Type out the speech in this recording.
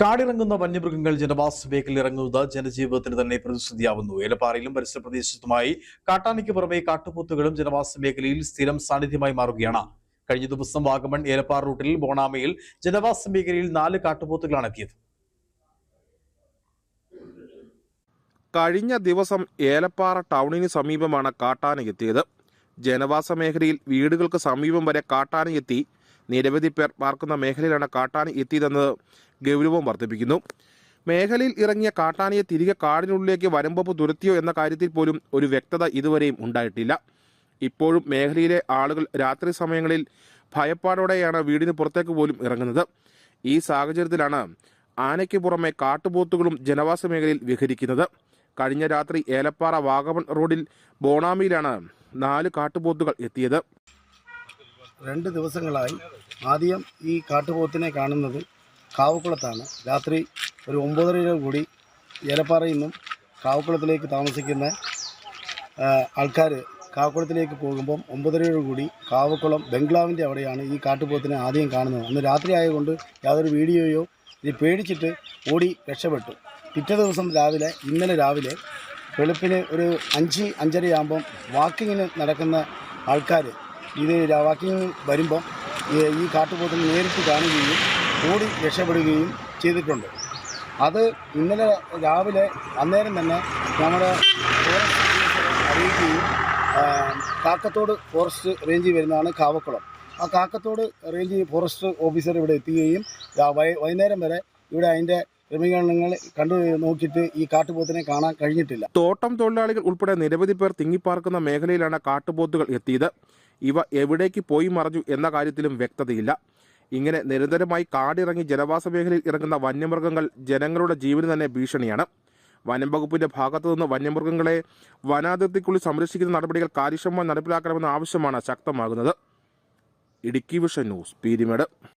കാടിറങ്ങുന്ന വന്യമൃഗങ്ങൾ ജനവാസ മേഖലയിൽ ഇറങ്ങുന്നത് ജനജീവിതത്തിന് തന്നെ പ്രതിസന്ധിയാവുന്നു. ഏലപ്പാറയിലും പരിസര പ്രദേശത്തുമായി കാട്ടാനയ്ക്ക് പുറമെ കാട്ടുപോത്തുകളും ജനവാസ മേഖലയിൽ സ്ഥിരം സാന്നിധ്യമായി മാറുകയാണ്. കഴിഞ്ഞ ദിവസം വാഗമൺ ഏലപ്പാറ റൂട്ടിൽ ബോണാമയിൽ ജനവാസ മേഖലയിൽ നാല് കാട്ടുപോത്തുകളാണ് എത്തിയത്. കഴിഞ്ഞ ദിവസം ഏലപ്പാറ ടൗണിന് സമീപമാണ് കാട്ടാന എത്തിയത്. ജനവാസ മേഖലയിൽ വീടുകൾക്ക് സമീപം വരെ കാട്ടാന എത്തി നിരവധി പേർ പാർക്കുന്ന മേഖലയിലാണ് കാട്ടാന എത്തിയതെന്നത് ഗൗരവം വർദ്ധിപ്പിക്കുന്നു. മേഖലയിൽ ഇറങ്ങിയ കാട്ടാനയെ തിരികെ കാടിനുള്ളിലേക്ക് വരമ്പപ്പ് തുരത്തിയോ എന്ന കാര്യത്തിൽ പോലും ഒരു വ്യക്തത ഇതുവരെയും ഉണ്ടായിട്ടില്ല. ഇപ്പോഴും മേഖലയിലെ ആളുകൾ രാത്രി സമയങ്ങളിൽ ഭയപ്പാടോടെയാണ് വീടിന് പുറത്തേക്ക് പോലും ഇറങ്ങുന്നത്. ഈ സാഹചര്യത്തിലാണ് ആനയ്ക്ക് പുറമെ കാട്ടുപോത്തുകളും ജനവാസ മേഖലയിൽ വിഹരിക്കുന്നത്. കഴിഞ്ഞ രാത്രി ഏലപ്പാറ വാഗമൺ റോഡിൽ ബോണാമിയിലാണ് നാല് കാട്ടുപോത്തുകൾ എത്തിയത്. രണ്ട് ദിവസങ്ങളായി ആദ്യം ഈ കാട്ടുപോത്തിനെ കാണുന്നത് കാവക്കുളത്താണ്. രാത്രി ഒരു ഒമ്പതരയോട് കൂടി ഏലപ്പാറയിൽ നിന്നും കാവക്കുളത്തിലേക്ക് താമസിക്കുന്ന ആൾക്കാർ കാവക്കുളത്തിലേക്ക് പോകുമ്പം ഒമ്പതരയോട് കൂടി കാവക്കുളം ബംഗ്ലാവിന്റെ അവിടെയാണ് ഈ കാട്ടുപോത്തിനെ ആദ്യം കാണുന്നത്. അന്ന് രാത്രി ആയതുകൊണ്ട് യാതൊരു വീഡിയോയോ ഇത് പേടിച്ചിട്ട് ഓടി രക്ഷപ്പെട്ടു. പിറ്റേ ദിവസം രാവിലെ ഇന്നലെ രാവിലെ വെളുപ്പിന് ഒരു അഞ്ച് അഞ്ചരയാകുമ്പം വാക്കിങ്ങിന് നടക്കുന്ന ആൾക്കാർ ഇത് വാക്കിങ് വരുമ്പം ഈ- കാട്ടുപോത്തിന് നേരിട്ട് കാണുകയും ഓടി രക്ഷപ്പെടുകയും ചെയ്തിട്ടുണ്ട്. അത് ഇന്നലെ രാവിലെ അന്നേരം തന്നെ നമ്മുടെ അറിയിക്കുകയും കാക്കത്തോട് ഫോറസ്റ്റ് റേഞ്ചിൽ വരുന്നതാണ് കാവക്കുളം. ആ കാക്കത്തോട് റേഞ്ച് ഫോറസ്റ്റ് ഓഫീസർ ഇവിടെ എത്തുകയും വൈകുന്നേരം വരെ ഇവിടെ അതിന്റെ ക്രമീകരണങ്ങൾ കണ്ടു നോക്കിയിട്ട് ഈ കാട്ടുപോത്തിനെ കാണാൻ കഴിഞ്ഞിട്ടില്ല. തോട്ടം തൊഴിലാളികൾ ഉൾപ്പെടെ നിരവധി പേർ തിങ്ങിപ്പാർക്കുന്ന മേഖലയിലാണ് കാട്ടുപോത്തുകൾ എത്തിയത്. ഇവ എവിടേക്ക് പോയി മറഞ്ഞു എന്ന കാര്യത്തിലും വ്യക്തതയില്ല. ഇങ്ങനെ നിരന്തരമായി കാടിറങ്ങി ജനവാസ മേഖലയിൽ ഇറങ്ങുന്ന വന്യമൃഗങ്ങൾ ജനങ്ങളുടെ ജീവന് തന്നെ ഭീഷണിയാണ്. വനം വകുപ്പിന്റെ ഭാഗത്തു നിന്ന് വന്യമൃഗങ്ങളെ വനാതിർത്തിക്കുള്ളിൽ സംരക്ഷിക്കുന്ന നടപടികൾ കാര്യക്ഷമമായി നടപ്പിലാക്കണമെന്ന ആവശ്യമാണ് ശക്തമാകുന്നത്. Idukki vision news Peermade.